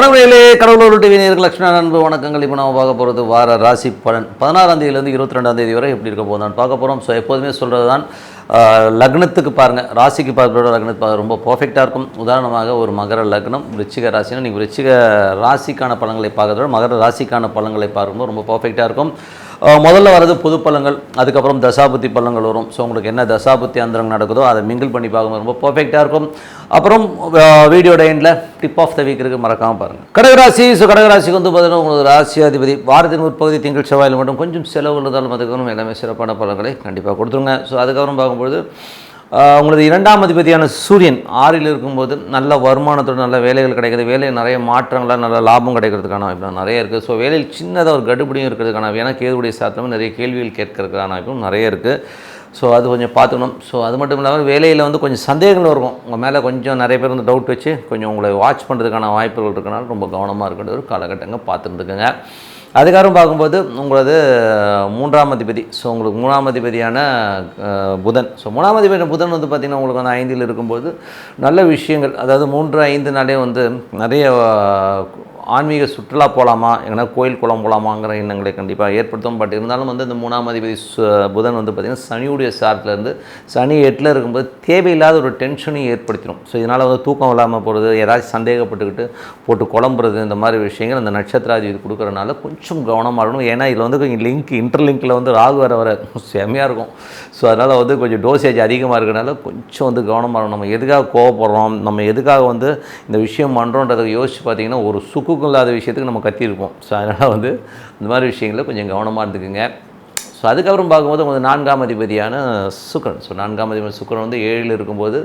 வணக்கங்களே கடவுளூர் TV நேருக்கு லட்சுமண அன்பு வணக்கங்கள். இப்போ நம்ம பார்க்க போகிறது வார ராசி பலன். பதினாறாம் தேதியிலேருந்து இருபத்தி ரெண்டாம் தேதி வரை எப்படி இருக்க போதும் பார்க்க போகிறோம் ஸோ எப்போதுமே சொல்கிறது தான் லக்னத்துக்கு பாருங்கள் ராசிக்கு பார்க்குறோட லக்னத்துக்கு ரொம்ப பர்ஃபெக்டாக இருக்கும். உதாரணமாக ஒரு மகர லக்னம் விருச்சிக ராசினா நீங்கள் விருச்சிக ராசிக்கான பலன்களை பார்க்குறதோட மகர ராசிக்கான பலன்களை பார்க்கும்போது ரொம்ப பர்ஃபெக்டாக இருக்கும். முதல்ல வரது புது பழங்கள் அதுக்கப்புறம் தசாபுத்தி பழங்கள் வரும். ஸோ உங்களுக்கு என்ன தசாபுத்தி அந்தரங்கள் நடக்குதோ அதை மிங்கிள் பண்ணி பார்க்கும்போது ரொம்ப பர்ஃபெக்டாக இருக்கும். அப்புறம் வீடியோட எண்டில் டிப் ஆஃப் த வீக் இருக்கு மறக்காமல் பாருங்கள் கடகராசி ஸோ கடகராசிக்கு வந்து பார்த்தீங்கன்னா உங்களுக்கு ராசியாதிபதி வாரத்தின் முற்பகுதி திங்கள் செவ்வாயில் மட்டும் கொஞ்சம் செலவு இருந்தாலும் அதுக்கப்புறம் எல்லாமே சிறப்பான பழங்களை கண்டிப்பாக கொடுத்துருங்க. ஸோ அதுக்கப்புறம் பார்க்கும்பொழுது உங்களது இரண்டாம் அதிபதியான சூரியன் ஆறில் இருக்கும்போது நல்ல வருமானத்தோட நல்ல வேலைகள் கிடைக்கிறது வேலையில் நிறைய மாற்றங்களாக நல்ல லாபம் கிடைக்கிறதுக்கான வாய்ப்பு நிறைய இருக்குது ஸோ வேலையில் சின்னதாக ஒரு கடுபடியும் இருக்கிறதுக்கான ஏன்னா கேதுடைய சாத்திரமும் நிறைய கேள்விகள் கேட்கறதுக்கான வாய்ப்பும் நிறைய இருக்குது ஸோ அது கொஞ்சம் பார்த்துக்கணும். ஸோ அது மட்டும் இல்லாமல் வேலையில் வந்து கொஞ்சம் சந்தேகங்கள் இருக்கும். உங்கள் மேலே கொஞ்சம் நிறைய பேர் வந்து டவுட் வச்சு கொஞ்சம் உங்களை வாட்ச் பண்ணுறதுக்கான வாய்ப்புகள் இருக்கனால ரொம்ப கவனமாக இருக்கிற ஒரு காலகட்டங்கள் பார்த்துருந்துக்குங்க. அதுக்காரம் பார்க்கும்போது உங்களது மூன்றாம் அதிபதி. ஸோ உங்களுக்கு மூணாம் அதிபதியான புதன். ஸோ மூணாம் அதிபதி புதன் வந்து பார்த்திங்கன்னா உங்களுக்கு வந்து ஐந்தில் இருக்கும்போது நல்ல விஷயங்கள் அதாவது மூன்று ஐந்து நாளே வந்து நிறைய ஆன்மீக சுற்றுலா போகலாமா எங்கன்னா கோயில் குளம் போகலாமாங்கிற எண்ணங்களை கண்டிப்பாக ஏற்படுத்தும். பட் இருந்தாலும் வந்து இந்த மூணாம் அதிபதி சு- புதன் வந்து பார்த்திங்கன்னா சனியுடைய சாரத்தில் இருந்து சனி எட்டில் இருக்கும்போது தேவையில்லாத ஒரு டென்ஷனையும் ஏற்படுத்திடும் ஸோ இதனால் வந்து தூக்கம் இல்லாமல் போகிறது ஏதாச்சும் சந்தேகப்பட்டுக்கிட்டு போட்டு குழம்புறது இந்த மாதிரி விஷயங்கள் அந்த நட்சத்திராதிபதி கொடுக்குறனால கொஞ்சம் கவனமாக இருக்கணும். ஏன்னா இதில் வந்து கொஞ்சம் லிங்க் இன்டர்லிங்கில் வந்து ராகு வர வர செம்மையாக இருக்கும். ஸோ அதனால் வந்து கொஞ்சம் டோசேஜ் அதிகமாக இருக்கிறனால கொஞ்சம் வந்து கவனமாக இருக்கணும். நம்ம எதுக்காக கோவப்படுறோம்? நம்ம எதுக்காக வந்து இந்த விஷயம் பண்ணுறோன்றதை யோசிச்சு பார்த்தீங்கன்னா ஒரு தூக்கம் இல்லாத விஷயத்துக்கு நம்ம கத்தியிருப்போம். ஸோ அதனால் வந்து இந்த மாதிரி விஷயங்களில் கொஞ்சம் கவனமாக இருந்துக்குங்க. ஸோ அதுக்கப்புறம் பார்க்கும்போது கொஞ்சம் நான்காம் அதிபதியான சுக்கரன். ஸோ நான்காம் அதிபதி சுக்கரன் வந்து ஏழில் இருக்கும்போது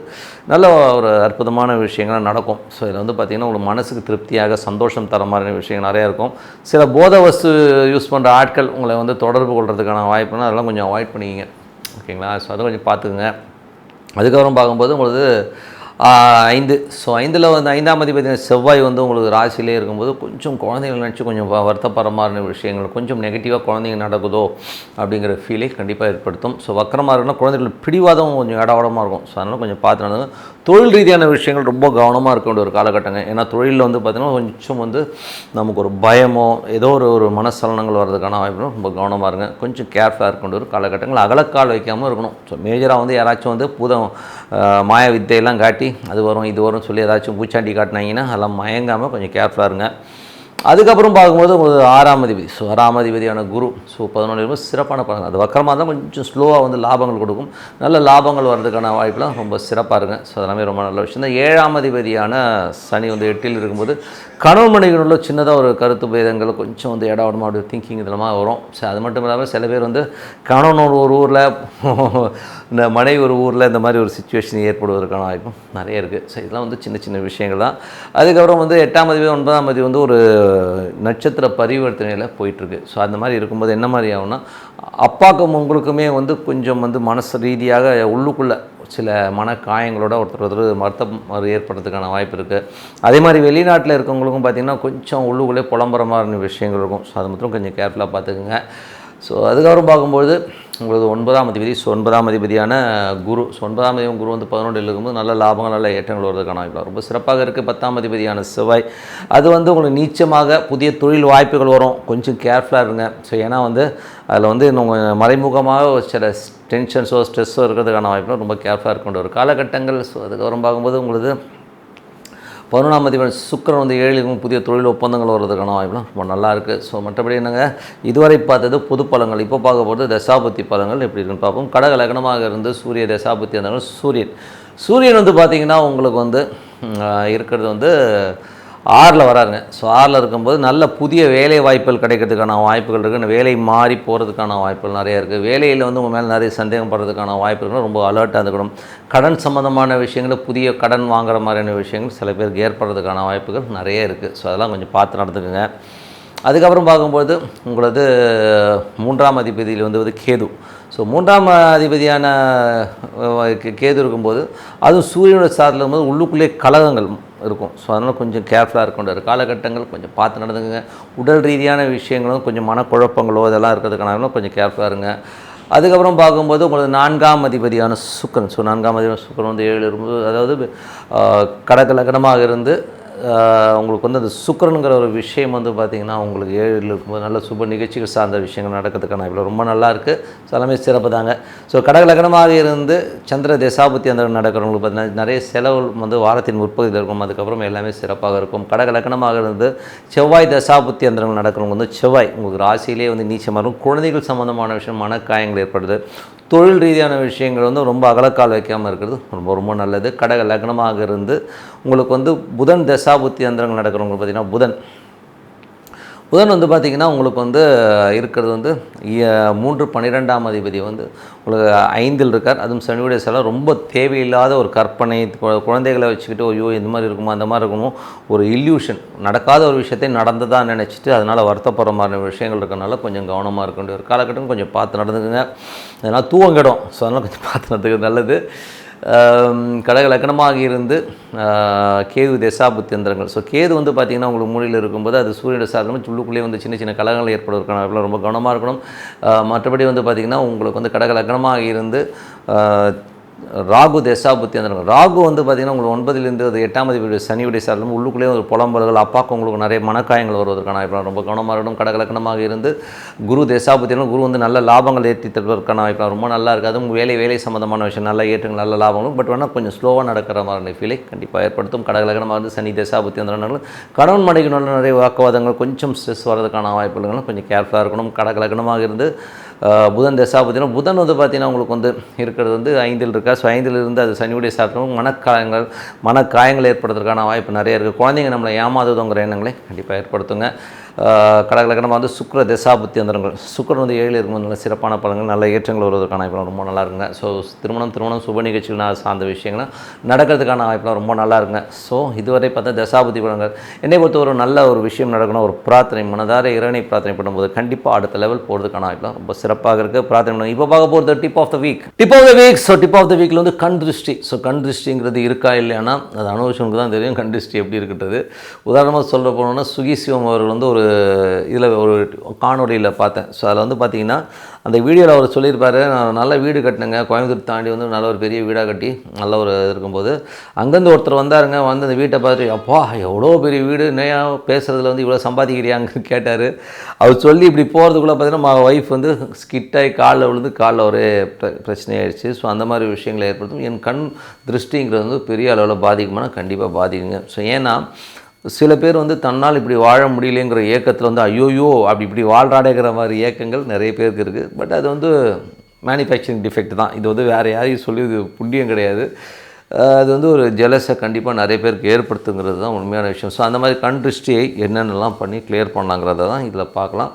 நல்ல ஒரு அற்புதமான விஷயங்கள் நடக்கும். ஸோ இதில் வந்து பார்த்திங்கன்னா உங்களுக்கு மனசுக்கு திருப்தியாக சந்தோஷம் தர மாதிரியான விஷயங்கள் நிறையா இருக்கும். சில போத வஸ்து யூஸ் பண்ணுற ஆட்கள் உங்களை வந்து தொடர்பு கொள்றதுக்கான வாய்ப்புனா அதெல்லாம் கொஞ்சம் அவாய்ட் பண்ணிக்கிங்க. ஓகேங்களா ஸோ அதை கொஞ்சம் பார்த்துக்குங்க. அதுக்கப்புறம் பார்க்கும்போது உங்களுக்கு ஐந்து. ஸோ ஐந்தில் வந்து ஐந்தாம் அதிபதி செவ்வாய் வந்து உங்களுக்கு ராசியிலே இருக்கும்போது கொஞ்சம் குழந்தைகள் நினச்சி கொஞ்சம் வருத்தப்படுற மாதிரி விஷயங்கள் கொஞ்சம் நெகட்டிவாக குழந்தைங்க நடக்குதோ அப்படிங்கிற ஃபீலை கண்டிப்பாக ஏற்படுத்தும். ஸோ வக்கரமாக இருக்குன்னா குழந்தைகள் பிடிவாதம் கொஞ்சம் இடவடமாக இருக்கும். ஸோ அதனால் கொஞ்சம் பார்த்து நடந்து தொழில் ரீதியான விஷயங்கள் ரொம்ப கவனமாக இருக்க வேண்டிய ஒரு காலகட்டங்க. ஏன்னா தொழிலில் வந்து பார்த்திங்கன்னா கொஞ்சம் வந்து நமக்கு ஒரு பயமோ ஏதோ ஒரு ஒரு மனசலனங்கள் வர்றதுக்கான வாய்ப்பு ரொம்ப கவனமாக இருங்க. கொஞ்சம் கேர்ஃபுல்லாக இருக்க வேண்டிய ஒரு காலகட்டங்கள் அகலக்கால் வைக்காமல் இருக்கணும். ஸோ மேஜராக வந்து யாராச்சும் வந்து பூதம் மாய வித்தையெல்லாம் காட்டி அது வரும் இது வரும்னு சொல்லி ஏதாச்சும் பூச்சாண்டி காட்டினாங்கன்னா அதெல்லாம் மயங்காமல் கொஞ்சம் கேர்ஃபுல்லாக இருங்க. அதுக்கப்புறம் பார்க்கும்போது ஒரு ஆறாம் அதிபதி ஸோ ஆறாம் அதிபதியான குரு ஸோ பதினொன்று ரொம்ப சிறப்பான பலன். அது வக்கரமாக தான் கொஞ்சம் ஸ்லோவாக வந்து லாபங்கள் கொடுக்கும். நல்ல லாபங்கள் வர்றதுக்கான வாய்ப்புலாம் ரொம்ப சிறப்பாக இருங்க ஸோ அதெல்லாமே ரொம்ப நல்ல விஷயம். தான் ஏழாம் அதிபதியான சனி வந்து எட்டில் இருக்கும்போது கணவன் உள்ள சின்னதாக ஒரு கருத்து பேதங்கள் கொஞ்சம் வந்து இடம் உடம்பு அப்படி திங்கிங் இதெல்லாம் வரும். ஸோ அது மட்டும் இல்லாமல் சில பேர் வந்து கணவன் ஒரு ஊரில் இந்த மனைவி ஒரு ஊரில் இந்த மாதிரி ஒரு சுச்சுவேஷன் ஏற்படுவதற்கான வாய்ப்பும் நிறைய இருக்குது ஸோ இதெல்லாம் வந்து சின்ன சின்ன விஷயங்கள் தான். அதுக்கப்புறம் வந்து எட்டாம் தேதி ஒன்பதாம் தேதி வந்து ஒரு நட்சத்திர பரிவர்த்தனையில் போயிட்டுருக்கு. ஸோ அந்த மாதிரி இருக்கும்போது என்ன மாதிரி ஆகும்னா அப்பாக்கும் உங்களுக்குமே வந்து கொஞ்சம் வந்து மனசு ரீதியாக உள்ளுக்குள்ளே சில மன காயங்களோட ஒருத்தர் ஒருத்தர் மருத்துவம் ஏற்படுறதுக்கான வாய்ப்பு இருக்குது அதே மாதிரி வெளிநாட்டில் இருக்கவங்களுக்கும் பார்த்திங்கன்னா கொஞ்சம் உள்ளுக்குள்ளே புலம்புற மாதிரி விஷயங்கள் இருக்கும். ஸோ அது மட்டும் கொஞ்சம் கேர்ஃபுல்லாக பார்த்துக்குங்க. ஸோ அதுக்கப்புறம் பார்க்கும்போது உங்களுக்கு ஒன்பதாம் அதிபதி ஸோ ஒன்பதாம் அதிபதியான குரு ஸோ ஒன்பதாம் அதிபதி குரு வந்து பதினொன்றில் இருக்கும்போது நல்ல லாபங்கள் நல்ல ஏற்றங்கள் வருவதற்கான வாய்ப்பு ரொம்ப சிறப்பாக இருக்குது பத்தாம் அதிபதியான செவ்வாய். அது வந்து உங்களுக்கு நீச்சமாக புதிய தொழில் வாய்ப்புகள் வரும். கொஞ்சம் கேர்ஃபுல்லாக இருங்க. ஸோ ஏன்னா வந்து அதில் வந்து உங்கள் மறைமுகமாக ஒரு சில டென்ஷன்ஸோ ஸ்ட்ரெஸ்ஸோ இருக்கிறதுக்கான வாய்ப்புலாம் ரொம்ப கேர்ஃபுல்லாக இருக்கின்ற ஒரு காலகட்டங்கள். ஸோ அதுக்கப்புறம் பார்க்கும்போது உங்களுக்கு பதினொன்றாம் அதிபர் சுக்கிரன் வந்து ஏழிலும் புதிய தொழில் ஒப்பந்தங்கள் வர்றதுக்கான வாய்ப்புலாம் ரொம்ப நல்லா இருக்குது ஸோ மற்றபடி என்னங்க? இதுவரை பார்த்தது பொது பழங்கள் இப்போ பார்க்க போகிறது தசாபத்தி பலங்கள். எப்படி இருக்குன்னு பார்ப்போம். கடக லக்னமாக இருந்து சூரிய தசாபத்தி இருந்தாலும் சூரியன். சூரியன் வந்து பார்த்திங்கன்னா உங்களுக்கு வந்து இருக்கிறது வந்து ஆறில் வராருங்க. ஸோ ஆறில் இருக்கும்போது நல்ல புதிய வேலை வாய்ப்புகள் கிடைக்கிறதுக்கான வாய்ப்புகள் இருக்குது வேலை மாறி போகிறதுக்கான வாய்ப்புகள் நிறைய இருக்குது வேலையில் வந்து உங்கள் மேலே நிறைய சந்தேகம் படுறதுக்கான வாய்ப்புகள் ரொம்ப அலர்ட்டாக இருக்கணும் கடன் சம்மந்தமான விஷயங்கள் புதிய கடன் வாங்குற மாதிரியான விஷயங்கள் சில பேருக்கு ஏற்படுறதுக்கான வாய்ப்புகள் நிறைய இருக்குது ஸோ அதெல்லாம் கொஞ்சம் பார்த்து நடந்துக்குங்க. அதுக்கப்புறம் பார்க்கும்போது உங்களது மூன்றாம் அதிபதியில் வந்து கேது. ஸோ மூன்றாம் அதிபதியான கேது இருக்கும்போது அதுவும் சூரியனோட சாரத்தில் இருக்கும்போது உள்ளுக்குள்ளே கலகங்கள் இருக்கும். ஸோ அதனால் கொஞ்சம் கேர்ஃபுல்லாக இருக்கின்ற காலகட்டங்கள் கொஞ்சம் பார்த்து நடந்துக்குங்க. உடல் ரீதியான விஷயங்களும் கொஞ்சம் மனக்குழப்பங்களோ இதெல்லாம் இருக்கிறதுக்கான கொஞ்சம் கேர்ஃபுல்லாக இருங்க. அதுக்கப்புறம் பார்க்கும்போது உங்களுக்கு நான்காம் அதிபதியான சுக்கரன். ஸோ நான்காம் அதிபதியான சுக்கரன் வந்து ஏழு இருக்கும்போது அதாவது ஆஹ், கடக லக்னமாக இருந்து உங்களுக்கு வந்து அந்த சுக்கரனுங்கிற ஒரு விஷயம் வந்து பார்த்திங்கன்னா உங்களுக்கு ஏழில் இருக்கும்போது நல்ல சுப நிகழ்ச்சிகள் சார்ந்த விஷயங்கள் நடக்கிறதுக்கான இவ்வளோ ரொம்ப நல்லாயிருக்கு ஸோ எல்லாமே சிறப்பு தாங்க. ஸோ கடகலக்கணமாக இருந்து சந்திர தேசாபுத்தி அந்த நடக்கிறவங்களுக்கு பார்த்தீங்கன்னா நிறைய செலவு வந்து வாரத்தின் முற்பகுதியில் இருக்கும். அதுக்கப்புறம் எல்லாமே சிறப்பாக இருக்கும். கடகலக்கணமாக இருந்து செவ்வாய் தசாபுத்தி அந்தரங்கள் நடக்கிறவங்க வந்து செவ்வாய் உங்களுக்கு ராசியிலே வந்து நீச்சமாக இருக்கும். குழந்தைகள் சம்மந்தமான விஷயம் மனக்காயங்கள் ஏற்படுது. தொழில் ரீதியான விஷயங்கள் வந்து ரொம்ப அகலக்கால் வைக்காமல் இருக்கிறது. ரொம்ப ரொம்ப நல்லது. கடக லக்னமாக இருந்து உங்களுக்கு வந்து புதன் தசாபுத்தி அந்தரங்கள் நடக்கிறவங்க பார்த்தீங்கன்னா புதன். புதன் வந்து பார்த்திங்கன்னா உங்களுக்கு வந்து இருக்கிறது வந்து மூன்று பன்னிரெண்டாம் அதிபதி வந்து உங்களுக்கு ஐந்தில் இருக்கார். அதுவும் சனியுடைய செலவு ரொம்ப தேவையில்லாத ஒரு கற்பனை கு- குழந்தைகளை வச்சுக்கிட்டு ஐயோ இந்த மாதிரி இருக்குமோ அந்த மாதிரி இருக்குமோ ஒரு இல்யூஷன் நடக்காத ஒரு விஷயத்தை நடந்ததாக நினச்சிட்டு அதனால் வருத்தப்படுற மாதிரி விஷயங்கள் இருக்கனால கொஞ்சம் கவனமாக இருக்க வேண்டிய ஒரு காலகட்டம். கொஞ்சம் பார்த்து நடந்துக்குங்க. அதனால் தூவங்கிடும் ஸோ அதனால் கொஞ்சம் பார்த்து நடந்துக்கிறது நல்லது. கடக லக்கணமாக இருந்து கேது தசாபுத்தியந்திரங்கள் ஸோ கேது வந்து பார்த்திங்கன்னா உங்களுக்கு மூலையில் இருக்கும்போது அது சூரியன் சாதனம் சுள்ளுக்குள்ளேயே வந்து சின்ன சின்ன கலகங்கள் ஏற்படுவதற்கான ரொம்ப கவனமாக இருக்கணும். மற்றபடி வந்து பார்த்திங்கன்னா உங்களுக்கு வந்து கடக லக்கணமாக இருந்து ராகு தசாபுத்தி அந்த ராகு வந்து பார்த்திங்கன்னா உங்களுக்கு ஒன்பதுலேருந்து அது எட்டாம் தேதி சனியுடைய சார்லும் உள்ளுக்குள்ளேயே ஒரு புலம்பல்கள் அப்பாக்கு உங்களுக்கு நிறைய மனக்காயங்கள் வருவதற்கான வாய்ப்பு ரொம்ப கவனமாக இருக்கணும் கடகலக்கணமாக இருந்து குரு தசாபுத்தினா குரு வந்து நல்ல லாபங்கள் ஏற்றி தருவதற்கான வாய்ப்பு ரொம்ப நல்லா இருக்குது அதுவும் வேலை வேலை சம்மந்தமான விஷயம் நல்லா ஏற்றங்கள் நல்ல லாபங்களும் பட் வேணால் கொஞ்சம் ஸ்லோவாக நடக்கிற மாதிரி ஃபீலை கண்டிப்பாக ஏற்படுத்தும். கடகலக்கணமாக இருந்து சனி தசாபுத்தி அந்த கணவன் மனைவிக்கு நிறைய வாக்குவாதங்கள் கொஞ்சம் ஸ்ட்ரெஸ் வர்றதுக்கான வாய்ப்புகளும் கொஞ்சம் கேர்ஃபுல்லாக இருக்கணும். கடகலக்கணமாக இருந்து புதன் தசா பார்த்தீங்கன்னா புதன் வந்து பார்த்தீங்கன்னா உங்களுக்கு வந்து இருக்கிறது வந்து ஐந்தில் இருக்கா? ஸோ ஐந்தில் இருந்து அது சனியுடைய சாப்பிட்டோம் மனக்காயங்கள் மனக்காயங்கள் ஏற்படுறதுக்கான வாய்ப்பு நிறைய இருக்குது குழந்தைங்க நம்மளை ஏமாதுதோங்கிற எண்ணங்களை கண்டிப்பாக ஏற்படுத்துங்க. கடகலக்கணமாக வந்து சுக்கர தசாபுத்தி அந்தரங்கள் சுக்கரன் வந்து ஏழில் இருக்கும்போது நல்ல சிறப்பான பலங்கள் நல்ல ஏற்றங்கள் வருவதற்கான வாய்ப்புலாம் ரொம்ப நல்லா இருக்குங்க. ஸோ திருமணம் திருமணம் சுப நிகழ்ச்சிகள் சார்ந்த விஷயங்கள் நடக்கிறதுக்கான வாய்ப்புலாம் ரொம்ப நல்லா இருக்குங்க. ஸோ இதுவரை பார்த்தா தசாபுத்தி பலங்கள் என்னை பொறுத்த ஒரு நல்ல ஒரு விஷயம் நடக்கணும் ஒரு பிரார்த்தனை மனதார இறைவனை பிரார்த்தனை பண்ணும்போது கண்டிப்பாக அடுத்த லெவல் போகிறதுக்கான வாய்ப்புலாம் ரொம்ப சிறப்பாக இருக்குது பிரார்த்தனை பண்ணுங்க. இப்போ பார்க்க போகிறது tip of the week tip of the week so tip of the வீக்கில் வந்து கண் திருஷ்டி. ஸோ கண் திருஷ்டிங்கிறது இருக்கா இல்லையானா? அது அனுபவிச்சவனுக்கு தான் தெரியும். கண் திருஷ்டி எப்படி இருக்கிறது உதாரணமாக சொல்ல போனோம்னா சுகி சிவம் அவர்கள் வந்து ஒரு இதில் ஒரு காணொலியில் பார்த்தேன். ஸோ அதில் வந்து பார்த்தீங்கன்னா அந்த வீடியோவில் அவர் சொல்லியிருப்பார் நான் நல்ல வீடு கட்டினேங்க. கோயம்புத்தூர் தாண்டி வந்து நல்ல ஒரு பெரிய வீடாக கட்டி நல்ல ஒரு இது இருக்கும்போது அங்கேருந்து ஒருத்தர் வந்தாருங்க வந்து அந்த வீட்டை பார்த்து அப்பா எவ்வளோ பெரிய வீடு நேயா பேசுகிறதுல வந்து இவ்வளோ சம்பாதிக்கிறியாங்க கேட்டார். அவர் சொல்லி இப்படி போகிறதுக்குள்ளே பார்த்தீங்கன்னா ஒய்ஃப் வந்து ஸ்கிட்டாகி காலில் விழுந்து காலில் ஒரே பிரச்சனையாயிடுச்சு. ஸோ அந்த மாதிரி விஷயங்களை ஏற்படுத்தும். என் கண் திருஷ்டிங்கிறது வந்து பெரிய அளவில் பாதிக்குமானா கண்டிப்பாக பாதிக்குங்க. ஸோ ஏன்னா சில பேர் வந்து தன்னால் இப்படி வாழ முடியலங்கிற ஏக்கத்தில் வந்து ஐயோயோ அப்படி இப்படி வாழ்றாடேங்கிற மாதிரி ஏக்கங்கள் நிறைய பேருக்கு இருக்குது பட் அது வந்து மேனுஃபேக்சரிங் டிஃபெக்ட் தான். இது வந்து வேறு யாரையும் சொல்லி இது புண்ணியம் கிடையாது. அது வந்து ஒரு ஜெலஸை கண்டிப்பாக நிறைய பேருக்கு ஏற்படுத்துங்கிறது தான் உண்மையான விஷயம். ஸோ அந்த மாதிரி கண் திருஷ்டியை என்னென்னலாம் பண்ணி கிளியர் பண்ணலாங்கிறத தான் இதில் பார்க்கலாம்.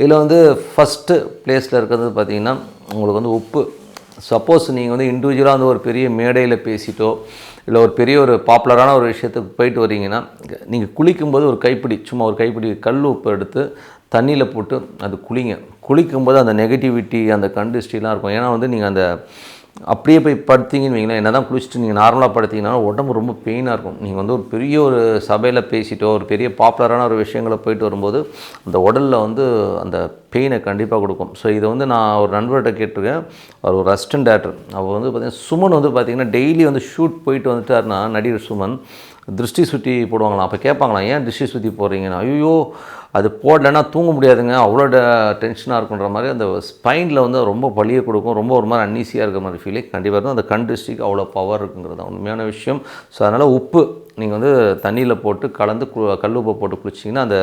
இதில் வந்து ஃபஸ்ட்டு பிளேஸில் இருக்கிறது பார்த்திங்கன்னா உங்களுக்கு வந்து உப்பு சப்போஸ் நீங்கள் வந்து இண்டிவிஜுவலாக வந்து ஒரு பெரிய மேடையில் பேசிட்டோ இல்லை ஒரு பெரிய ஒரு பாப்புலரான ஒரு விஷயத்துக்கு போயிட்டு வரீங்கன்னா நீங்கள் குளிக்கும்போது ஒரு கைப்பிடி சும்மா ஒரு கைப்பிடி கல் உப்பு எடுத்து தண்ணியில் போட்டு அது குளிங்க. குளிக்கும்போது அந்த நெகட்டிவிட்டி அந்த கண்டிஸ்ட்ரிலாம் இருக்கும். ஏன்னா வந்து நீங்கள் அந்த அப்படியே போய் படுத்தீங்கன்னு வைங்களேன் என்ன தான் குளிச்சுட்டு நீங்கள் நார்மலாக படுத்திங்கன்னா உடம்பு ரொம்ப பெயினாக இருக்கும். நீங்கள் வந்து ஒரு பெரிய ஒரு சபையில் பேசிட்டோ ஒரு பெரிய பாப்புலரான ஒரு விஷயங்களை போயிட்டு வரும்போது அந்த உடலில் வந்து அந்த பெயினை கண்டிப்பாக கொடுக்கும். ஸோ இதை வந்து நான் ஒரு நண்பர்கிட்ட கேட்டிருக்கேன். அவர் ஒரு அசிஸ்டன்ட் டேரக்டர் அவர் வந்து பார்த்தீங்கன்னா சுமன் வந்து பார்த்தீங்கன்னா டெய்லி வந்து ஷூட் போயிட்டு வந்துட்டார்னா நடிகர் சுமன் திருஷ்டி சுற்றி போடுவாங்களாம். அப்போ கேட்பாங்களாம் ஏன் திருஷ்டி சுற்றி போடுறீங்கன்னா? ஐயோ அது போடலைன்னா தூங்க முடியாதுங்க. அவ்வளோ டென்ஷனாக இருக்குன்ற மாதிரி அந்த ஸ்பைனில் வந்து ரொம்ப பழிய கொடுக்கும். ரொம்ப ஒரு மாதிரி அன்னீசியாக இருக்கிற மாதிரி ஃபீலிங் கண்டிப்பாக இருக்கும் அந்த கண் டிஸ்ட்ரிக் அவ்வளோ பவர் இருக்குங்கிறது தான் உண்மையான விஷயம். ஸோ அதனால் உப்பு நீங்கள் வந்து தண்ணியில் போட்டு கலந்து கு- கல் உப்பை போட்டு குளிச்சிங்கன்னா அந்த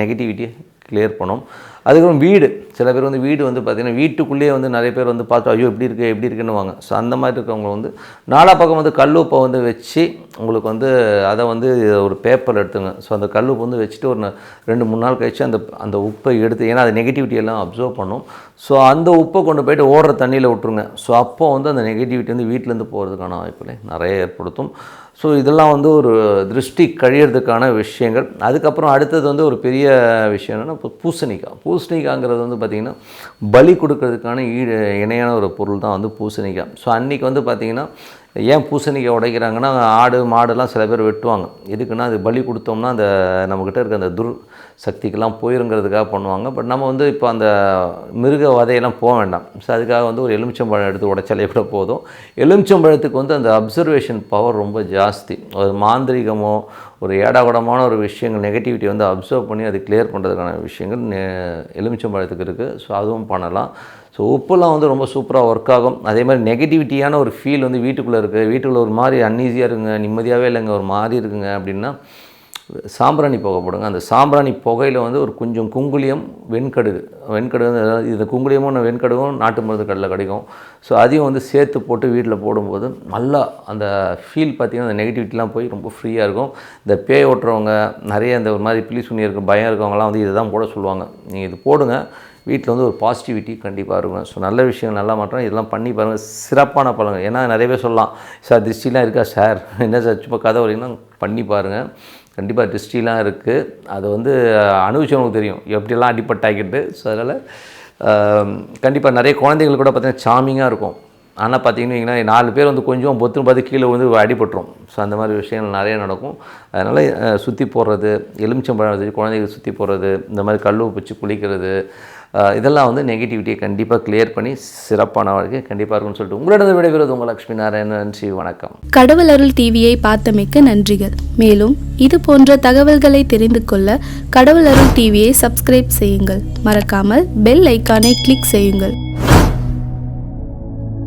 நெகட்டிவிட்டியை கிளியர் பண்ணும். அதுக்கப்புறம் வீடு. சில பேர் வந்து வீடு வந்து பார்த்திங்கன்னா வீட்டுக்குள்ளேயே வந்து நிறைய பேர் வந்து பார்த்து ஐயோ எப்படி இருக்குது எப்படி இருக்குன்னு வாங்க ஸோ அந்த மாதிரி இருக்கவங்க வந்து நாலா பக்கம் வந்து கல்லுப்பை வந்து வச்சு உங்களுக்கு வந்து அதை வந்து ஒரு பேப்பர் எடுத்துங்க. ஸோ அந்த கல்லுப்பு வந்து வச்சுட்டு ஒரு ரெண்டு மூணு நாள் கழிச்சு அந்த அந்த உப்பை எடுத்து ஏன்னா அது நெகட்டிவிட்டி எல்லாம் அப்சர்வ் பண்ணும். ஸோ அந்த உப்பை கொண்டு போயிட்டு ஓடுற தண்ணியில் விட்டுருங்க. ஸோ அப்போ வந்து அந்த நெகட்டிவிட்டி வந்து வீட்டிலேருந்து போகிறதுக்கான வாய்ப்புகளை நிறைய ஏற்படுத்தும். ஸோ இதெல்லாம் வந்து ஒரு திருஷ்டி கழியறதுக்கான விஷயங்கள். அதுக்கப்புறம் அடுத்தது வந்து ஒரு பெரிய விஷயம் என்னென்னா இப்போ பூசணிக்காய் பூசணிக்காய்ங்கிறது வந்து பார்த்திங்கன்னா பலி கொடுக்கறதுக்கான ஈடு இணையான ஒரு பொருள் தான் வந்து பூசணிக்காய் ஸோ அன்றைக்கி வந்து பார்த்திங்கன்னா ஏன் பூசணிக்காய் உடைக்கிறாங்கன்னா ஆடு மாடுலாம் சில பேர் வெட்டுவாங்க. எதுக்குன்னா அது பலி கொடுத்தோம்னா அந்த நம்மக்கிட்ட இருக்க அந்த துர் சக்திக்கெல்லாம் போயிருங்கிறதுக்காக பண்ணுவாங்க. பட் நம்ம வந்து இப்போ அந்த மிருக வதையெல்லாம் போக வேண்டாம். ஸோ அதுக்காக வந்து ஒரு எலுமிச்சம்பழம் எடுத்து உடைச்சாலே கூட போதும். எலுமிச்சம்பழத்துக்கு வந்து அந்த அப்சர்வேஷன் பவர் ரொம்ப ஜாஸ்தி. அது மாந்திரிகமோ ஒரு ஏடாகுடமான ஒரு விஷயங்கள் நெகட்டிவிட்டி வந்து அப்சர்வ் பண்ணி அது கிளியர் பண்ணுறதுக்கான விஷயங்கள் எலுமிச்சம்பழத்துக்கு இருக்குது. ஸோ அதுவும் பண்ணலாம். ஸோ உப்புலாம் வந்து ரொம்ப சூப்பராக ஒர்க் ஆகும். அதே மாதிரி நெகட்டிவிட்டியான ஒரு ஃபீல் வந்து வீட்டுக்குள்ளே இருக்குது வீட்டுக்குள்ளே ஒரு மாதிரி அன்ஈஸியாக இருக்குங்க நிம்மதியாகவே இல்லைங்க ஒரு மாதிரி இருக்குங்க அப்படின்னா சாம்பிராணி புகை போடுங்க. அந்த சாம்பிராணி புகையில் வந்து ஒரு கொஞ்சம் குங்குளியம் வெண்கடுகு. வெண்கடுகு வந்து அதாவது இது குங்குளியமும் வெண்கடுகும் நாட்டு மருந்து கடையில் கிடைக்கும். ஸோ அதையும் வந்து சேர்த்து போட்டு வீட்டில் போடும்போது நல்லா அந்த ஃபீல் பார்த்திங்கன்னா அந்த நெகட்டிவிட்டிலாம் போய் ரொம்ப ஃப்ரீயாக இருக்கும். இந்த பேய் ஓட்டுறவங்க நிறைய இந்த ஒரு மாதிரி பிளி சுனி இருக்க பயம் இருக்கவங்கலாம் வந்து இதை தான் போட சொல்லுவாங்க. நீங்கள் இது போடுங்க. வீட்டில் வந்து ஒரு பாசிட்டிவிட்டி கண்டிப்பாக இருக்கும் ஸோ நல்ல விஷயங்கள் நல்லா மாற்றம் இதெல்லாம் பண்ணி பாருங்கள் சிறப்பான பலன்கள். ஏன்னா நிறைய பேர் சொல்லலாம் சார் திருஷ்டிலாம் இருக்கா சார்? என்ன சார் சும்மா கதை வரீங்கன்னா பண்ணி பாருங்கள் கண்டிப்பாக திருஷ்டிலாம் இருக்குது அது வந்து அனுபவிச்சவங்களுக்கு தெரியும். எப்படியெல்லாம் அடிப்பட்டாக்கிட்டு ஸோ அதனால் கண்டிப்பாக நிறைய குழந்தைகள் கூட பார்த்திங்கன்னா சாமிங்காக இருக்கும். ஆனால் பார்த்தீங்கன்னு வைங்களேன் நாலு பேர் வந்து கொஞ்சம் பொத்துன்னு பார்த்து கீழே வந்து அடிபட்டுரும். ஸோ அந்த மாதிரி விஷயங்கள் நிறைய நடக்கும். அதனால் சுற்றி போடுறது எலுமிச்சம்பழம் வச்சு குழந்தைகள் சுற்றி போடுறது இந்த மாதிரி கல் வச்சு குளிக்கிறது இதெல்லாம் வந்து நெகட்டிவிட்டியை கண்டிப்பாக கிளியர் பண்ணி சிறப்பான வாழ்க்கை கண்டிப்பாக இருக்கும்னு சொல்லிட்டு உங்களிடம் விடைபெறுவது உங்கள் லக்ஷ்மி நாராயணன். நன்றி வணக்கம். கடவுள் அருள் டிவியை பார்த்தமைக்க நன்றிகள். மேலும் இது போன்ற தகவல்களை தெரிந்து கொள்ள கடவுள் அருள் டிவியை சப்ஸ்கிரைப் செய்யுங்கள். மறக்காமல் பெல் ஐக்கானை கிளிக் செய்யுங்கள்.